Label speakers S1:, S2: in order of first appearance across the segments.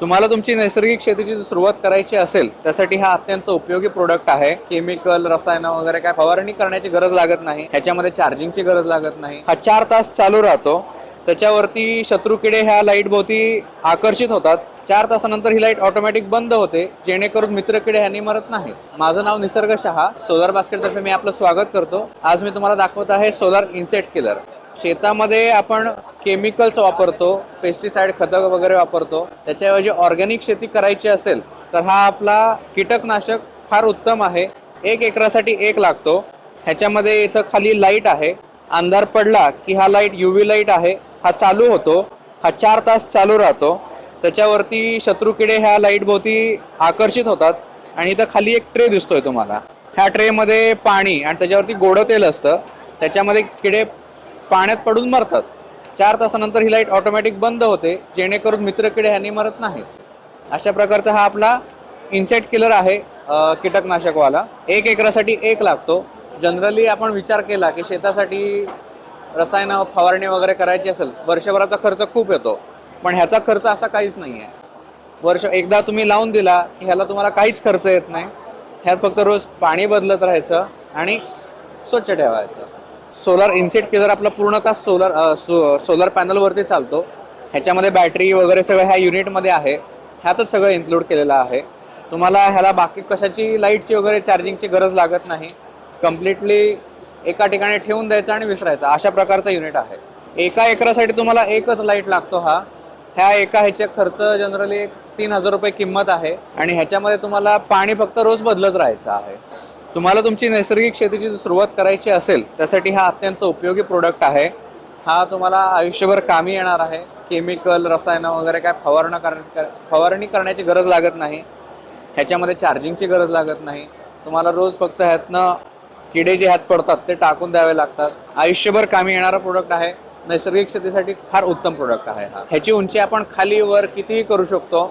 S1: तुम्हाला तुमची नैसर्गिक शेतीची सुरुवात करायची असेल त्यासाठी हा अत्यंत उपयोगी प्रोडक्ट आहे. केमिकल रसायन वगैरे काय फवारणी करण्याची गरज लागत नाही. ह्याच्यामध्ये चार्जिंगची गरज लागत नाही. हा चार तास चालू राहतो. त्याच्यावरती शत्रू किडे ह्या लाइट भोवती आकर्षित होतात. चार तासानंतर ही लाइट ऑटोमॅटिक बंद होते. जेणेकरून मित्र किडे ह्यांनी मरत नाहीत. माझं नाव निसर्ग शहा. सोलार बास्केट तर्फे मी आपलं स्वागत करतो. आज मी तुम्हाला दाखवत आहे सोलार इन्सेट किलर शेतामध्ये आपण केमिकल्स वापरतो पेस्टिसाइड खतं वगैरे वापरतो. त्याच्याऐवजी ऑर्गॅनिक शेती करायची असेल तर हा आपला कीटकनाशक फार उत्तम आहे. एक एकरासाठी एक लागतो. ह्याच्यामध्ये इथं खाली लाइट आहे. अंधार पडला की हा लाइट युव्ही लाइट आहे. हा चालू होतो. हा चार तास चालू राहतो. त्याच्यावरती शत्रू किडे ह्या लाईटभोवती आकर्षित होतात. आणि इथं खाली एक ट्रे दिसतोय तुम्हाला. ह्या ट्रेमध्ये पाणी आणि त्याच्यावरती गोडं तेल असतं. त्याच्यामध्ये किडे पाण्यात पडून मरतात. चार तासानंतर ही लाइट ऑटोमॅटिक बंद होते जेणेकरून मित्र किडे ह्यांनी मरत नाहीत. अशा प्रकारचा हा आपला इन्सेक्ट किलर आहे कीटकनाशकवाला. एक एकरासाठी एक लागतो. जनरली आपण विचार केला की शेतासाठी रसायनं फवारणी वगैरे करायची असेल वर्षभराचा खर्च खूप येतो. पण ह्याचा खर्च असा काहीच नाही आहे. वर्ष एकदा तुम्ही लावून दिला की ह्याला तुम्हाला काहीच खर्च येत नाही. ह्यात फक्त रोज पाणी बदलत राहायचं आणि स्वच्छ ठेवायचं. सोलार इन्सेट किलर आपला पूर्णतः सोलर सो सोलर पॅनलवरती चालतो ह्याच्यामध्ये बॅटरी वगैरे सगळं ह्या युनिटमध्ये आहे ह्यातच सगळं इन्क्लूड केलेलं आहे. तुम्हाला ह्याला बाकी कशाची लाईटची वगैरे चार्जिंगची गरज लागत नाही. कम्प्लिटली एका ठिकाणी ठेवून द्यायचं आणि विसरायचं. अशा प्रकारचा युनिट आहे. एका एकरासाठी तुम्हाला एकच लाइट लागतो हा. ह्या एका ह्याच्या खर्च जनरली एक तीन हजार रुपये किंमत आहे. आणि ह्याच्यामध्ये तुम्हाला पाणी फक्त रोज बदलत राहायचं आहे. तुम्हाला तुमची नैसर्गिक शेतीची सुरुवात करायची असेल त्यासाठी हा अत्यंत उपयोगी प्रोडक्ट आहे. हा तुम्हाला आयुष्यभर कामी येणार आहे. केमिकल रसायनं वगैरे काय फवारणं करण्या फवारणी करण्याची गरज लागत नाही. ह्याच्यामध्ये चार्जिंगची गरज लागत नाही. तुम्हाला रोज फक्त ह्यातनं किडे जे ह्यात पडतात ते टाकून द्यावे लागतात. आयुष्यभर कामी येणारा प्रोडक्ट आहे. नैसर्गिक शेतीसाठी फार उत्तम प्रोडक्ट आहे हा. ह्याची उंची आपण खाली वर कितीही करू शकतो.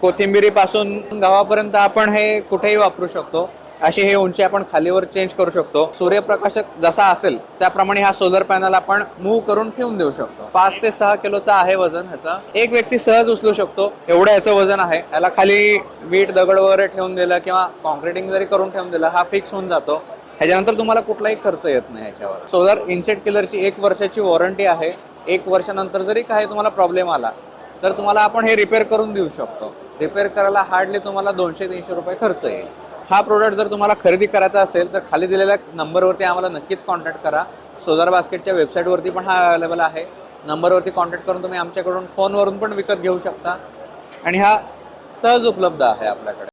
S1: कोथिंबिरीपासून गावापर्यंत आपण हे कुठेही वापरू शकतो. अशी हे उंची आपण खालीवर चेंज करू शकतो. सूर्यप्रकाश जसा असेल त्याप्रमाणे हा सोलर पॅनल आपण मूव्ह करून ठेवून देऊ शकतो. पाच ते सहा किलोचा आहे वजन ह्याचा. एक व्यक्ती सहज उचलू शकतो. एवढं ह्याचं वजन आहे. याला खाली वीट दगड वगैरे ठेवून दिलं किंवा कॉन्क्रिटिंग जरी करून ठेवून दिलं हा फिक्स होऊन जातो. ह्याच्यानंतर तुम्हाला कुठलाही खर्च येत नाही ह्याच्यावर. सोलर इन्सेट किलरची एक वर्षाची वॉरंटी आहे. एक वर्षानंतर जरी काही तुम्हाला प्रॉब्लेम आला तर तुम्हाला आपण हे रिपेअर करून देऊ शकतो. रिपेअर करायला हार्डली तुम्हाला दोनशे तीनशे रुपये खर्च येईल. हा प्रोडक्ट जर तुम्हाला खरेदी करायचा असेल तर खाली दिलेल्या नंबरवरती आम्हाला नक्कीच कॉन्टॅक्ट करा. सोलार बास्केटच्या वेबसाईटवरती पण हा अवेलेबल आहे. नंबरवरती कॉन्टॅक्ट करून तुम्ही आमच्याकडून फोनवरून पण विकत घेऊ शकता. आणि हा सहज उपलब्ध आहे आपल्याकडे.